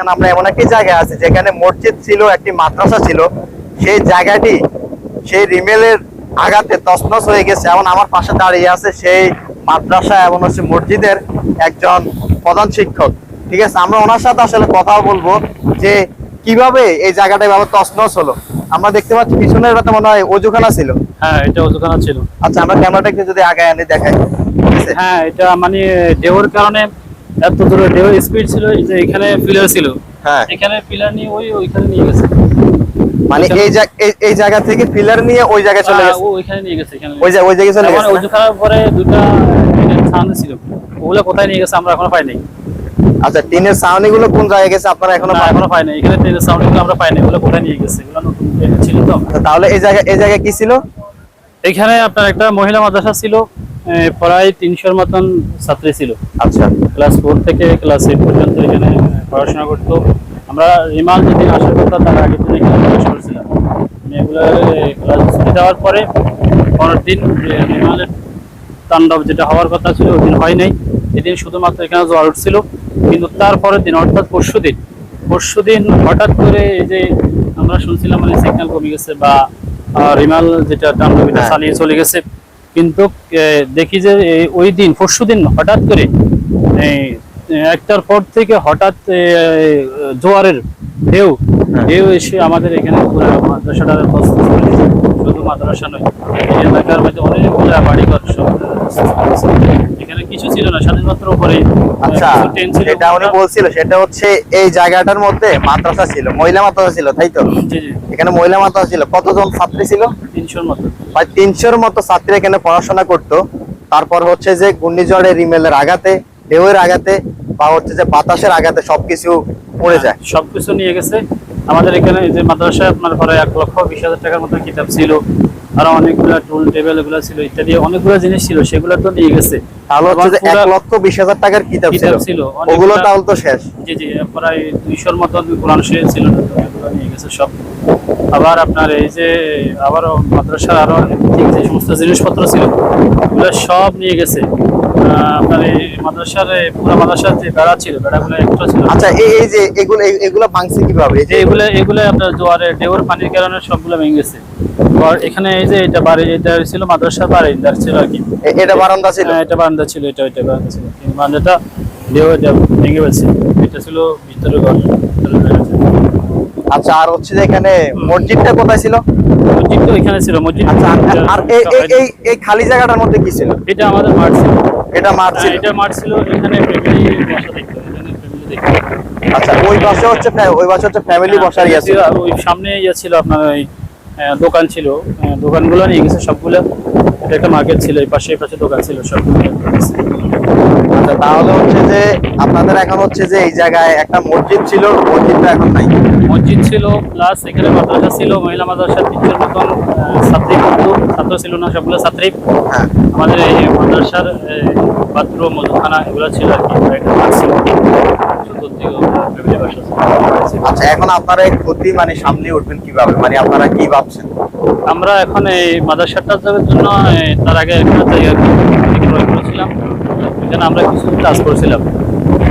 কারণ আমরা এমন একটি জায়গায় আছি যেখানে মসজিদ ছিল একটি মাদ্রাসা ছিল। সেই জায়গাটি সেই রিমেলের আঘাতে তছনছ হয়ে গেছে। এমন আমার পাশে দাঁড়িয়ে আছে সেই মাদ্রাসা এবং হচ্ছে মসজিদের একজন প্রধান শিক্ষক। ঠিক আছে আমরা ওনার সাথে আসলে কথা বলব যে কীভাবে এই জায়গাটা এভাবে তছনছ হলো। আমরা দেখতে পাচ্ছি পিছনের রাতে মনে হয় অজুখানা ছিল। হ্যাঁ এটা ওজুখানা ছিল। আচ্ছা আমরা ক্যামেরাটা একটু যদি আগে আনি দেখাই? হ্যাঁ এটা মানে ঢেউর কারণে এত দূরে ঢেউর স্পিড ছিল যে এখানে পিলার ছিল। হ্যাঁ। এখানে পিলার নিয়ে ওই ওইখানে নিয়ে গেছে। মানে এই এই- জায়গা থেকে পিলার নিয়ে ওই জায়গায় চলে হ্যাঁ, গেছে। ওইখানে নিয়ে গেছে এখানে ওই ওই জায়গায় চলে গেছে মানে? পরে দুটা ছিল। ওগুলো কোথায় নিয়ে গেছে আমরা এখনও পাইনি আচ্ছা টিনের ছাউনি গুলো কোন জায়গায় গেছে আপনারা এখনও এখনও পাইনি এখানে ট্রেনের সাউন্ডগুলো আমরা পাইনি ওগুলো কোথায় নিয়ে গেছে? এগুলো নতুন ছিল তো। আচ্ছা, তাহলে এই জায়গায় এই জায়গায় কি ছিল? এখানে আপনার একটা মহিলা মাদ্রাসা ছিল। প্রায় তিনশোর মতন ছাত্রী ছিল। আচ্ছা। ক্লাস ফোর থেকে ক্লাস এইট পর্যন্ত এখানে পড়াশোনা করতো। আমরা রিমাল যেদিন আসার কথা তার আগের দিন এখানে ক্লাস করছিলাম। মেয়েগুলো ক্লাস ছুটি দেওয়ার পরে পরের দিন রিমালের তাণ্ডব যেটা হওয়ার কথা ছিল ওই দিন হয় নাই। এদিন শুধুমাত্র এখানে জ্বর উঠছিল। কিন্তু তারপরের দিন অর্থাৎ পরশু দিন পরশু দিন হঠাৎ করে এই যে আমরা শুনছিলাম মানে সিগন্যাল কমে গেছে বা রিমাল যেটা তাণ্ডব এটা হ্যাঁ। চালিয়ে চলে গেছে কিন্তু দেখি যে ওই দিন পরশু দিন হঠাৎ করে একটার পর থেকে হঠাৎ জোয়ারের ঢেউ হ্যাঁ। ঢেউ এসে আমাদের এখানে পুরো মাদ্রাসাটা। শুধু মাদ্রাসা নয় এলাকার মধ্যে অনেকগুলো বাড়িঘর সব। এখানে কিছু ছিল না স্বাধীনতার উপরে আচ্ছা টেন উনি বলছিল সেটা হচ্ছে এই জায়গাটার মধ্যে মাদ্রাসা ছিল মহিলা মাদ্রাসা ছিল তাই তো? জি জি। এখানে মহিলা মাদ্রাসা ছিল কতজন ছাত্রী ছিল? তিনশোর মতো। প্রায় তিনশোর মতো ছাত্রী এখানে পড়াশোনা করতো। তারপর হচ্ছে যে ঘূর্ণিঝড়ের রিমেলের আঘাতে ঢেউয়ের আঘাতে বা হচ্ছে যে বাতাসের আঘাতে সবকিছু পড়ে যায়। সবকিছু নিয়ে গেছে। আমাদের এখানে যে মাদ্রাসায় আপনার পরে এক লক্ষ বিশ হাজার টাকার মতো কিতাব ছিল। আরও অনেকগুলো টুল টেবিল এগুলো ছিল ইত্যাদি অনেকগুলো জিনিস ছিল সেগুলো তো নিয়ে গেছে। তাহলে হচ্ছে আবার এক লক্ষ বিশ হাজার টাকার কিতাব ছিল কিতাব ছিল, অনেকগুলা- ওগুলো তাহলে তো শেষ। জি জি প্রায় দুইশোর মতো কোরআন শরীফ ছিল এগুলো নিয়ে গেছে সব। আবার আপনার এই যে আবারও মাদ্রাসার আরও যে সমস্ত জিনিসপত্র ছিল এগুলো সব নিয়ে গেছে। আপনার এই মাদ্রাসার পুরো মাদ্রাসার যে বেড়া ছিল বেড়াগুলো একটা ছিল। আচ্ছা এই যে এগুলো ভাঙছে কীভাবে? এই যে যে এগুলো এগুলো আপনার জোয়ারে ঢেউর পানির কারণে সবগুলো ভেঙে গেছে। আর এখানে এই যে এটা বাড়ি এটা ছিল মাদ্রাসার বাড়ি এটা ছিল আর কি। এটা বারান্দা ছিল? হ্যাঁ, এটা বারান্দা ছিল এটা এটা বারান্দা ছিল। বারান্দাটা ঢেউ এটা ভেঙে গেছে। এটা ছিল ভিতরে ঘর। আচ্ছা আর হচ্ছে যে এখানে মসজিদটা কোথায় ছিল? মসজিদ তো এখানে ছিল মসজিদ আচ্ছা আর- এই এই- খালি জায়গাটার মধ্যে কি ছিল? এটা আমাদের মাঠ ছিল। এটা মাঠ হ্যাঁ, ছিল এটা মাঠ ছিল এখানে ফ্যামিলি বসা দেখতো এখানে ফ্যামিলি দেখতো আচ্ছা ওই পাশে হচ্ছে ওই পাশে হচ্ছে ফ্যামিলি বসার ইয়ে ছিল। আর ওই সামনে ইয়ে ছিল আপনার ওই দোকান ছিল। দোকানগুলো নিয়ে গেছে সবগুলো। এটা একটা মার্কেট ছিল এই পাশে এই পাশে দোকান ছিল সবগুলো। আচ্ছা তাহলে হচ্ছে যে আপনাদের এখন হচ্ছে যে এই জায়গায় একটা মসজিদ ছিল মসজিদটা এখন নাই। মসজিদ ছিল প্লাস এখানে মাদ্রাসা ছিল মহিলা মাদ্রাসা মতন ছাত্রী ছাত্র ছিল না সবগুলো ছাত্রী। হ্যাঁ। আমাদের এই মাদ্রাসার বাথরুম মধুখানা এগুলো ছিল আর কি। আচ্ছা এখন আপনারা এই ক্ষতি মানে সামনে উঠবেন কীভাবে? মানে আপনারা কি ভাবছেন? আমরা এখন এই মাদ্রাসাটার জন্য তার আগে একটা জায়গা এখানে আমরা কিছু কাজ করছিলাম।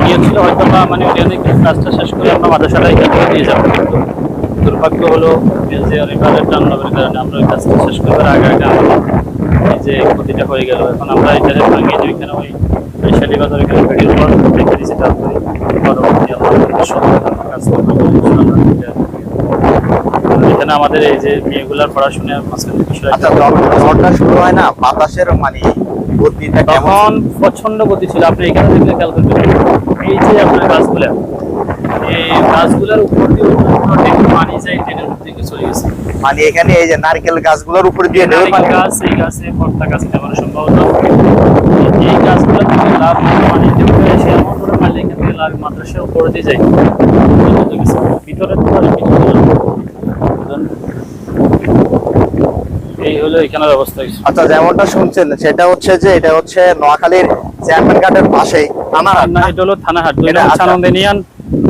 নিয়ে ছিল হয়তো বা মানে কিছু কাজটা শেষ করে আমরা মাদ্রাসাটা এখান থেকে নিয়ে যাব। কিন্তু দুর্ভাগ্য হলো যে রিভারের টার্নওভারের কারণে আমরা ওই কাজটা শেষ করবার আগে আগে আমাদের যে ক্ষতিটা হয়ে গেল। এখন আমরা এখানে ভাঙিয়ে যে ওইখানে ওই বৈশালী বাজার এখানে ভিডিওর পর রেখে দিয়েছি, তারপরে পরবর্তী সন্ধ্যা কাজ করব। এখানে আমাদের এই যে মেয়েগুলার পড়াশোনার মাঝখানে বিষয় আচ্ছা ঝড়টা শুরু হয় না? বাতাসের মানে গতিটা কেমন? প্রচণ্ড গতি ছিল। আপনি এখানে দেখলে খেয়াল করবেন এই যে আপনার গাছগুলা এই গাছগুলোর উপর দিয়ে পানি যায় ট্রেনের দিকে চলে গেছে। মানে এখানে এই যে নারকেল গাছগুলোর উপরে দিয়ে ঢেউ পানি? গাছ এই গাছে ভর্তা গাছ নেওয়ার সম্ভবত এই গাছগুলো থেকে লাভ পানি দিয়ে এসে এমন করে মারলে এখান থেকে লাভ মাদ্রাসার উপরে দিয়ে যায়। গেছে। ভিতরে তো আর কিছু ছিল না। বুঝলেন? এই হলো এখানের অবস্থা আচ্ছা যেমনটা শুনছেন সেটা হচ্ছে যে এটা হচ্ছে নোয়াখালীর চেয়ারম্যান ঘাটের পাশেই আমার না? এটা হলো থানাহাট এটা নম্বর আচ্ছা।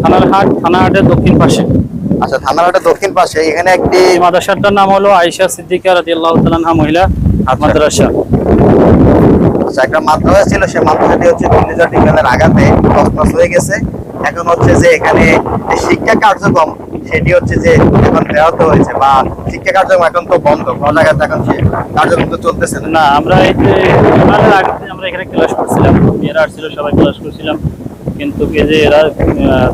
থানার হাট থানাহাটের দক্ষিণ পাশে। আচ্ছা থানার দক্ষিণ পাশে এখানে একটি মাদ্রাসাটার নাম হলো আয়েশা সিদ্দিকা রাদিয়াল্লাহু তাআলা মহিলা মাদ্রাসা। আচ্ছা একটা মাদ্রাসা ছিল সেই মাদ্রাসাটি হচ্ছে ঘূর্ণিঝড় টিকালের আঘাতে তছনছ হয়ে গেছে। এখন হচ্ছে যে এখানে শিক্ষা কার্যক্রম সেটি হচ্ছে যে এখন ব্যাহত হয়েছে বা শিক্ষা কার্যক্রম এখন তো বন্ধ জায়গাতে এখন সে কার্যক্রম তো চলতেছে না। আমরা এই যে বিমানের আগে থেকে আমরা এখানে ক্লাস করছিলাম মেয়েরা আসছিল সবাই ক্লাস করছিলাম কিন্তু কি যে এরা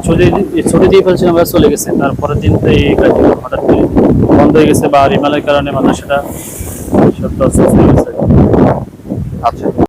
ছুটি ছুটি দিয়ে ফেলছিল আমরা চলে গেছে। তারপরের দিন তো এই কার্যক্রম হঠাৎ করে বন্ধ হয়ে গেছে বা রিমালের কারণে মাদ্রাসাটা সব লস হয়ে গেছে। আচ্ছা।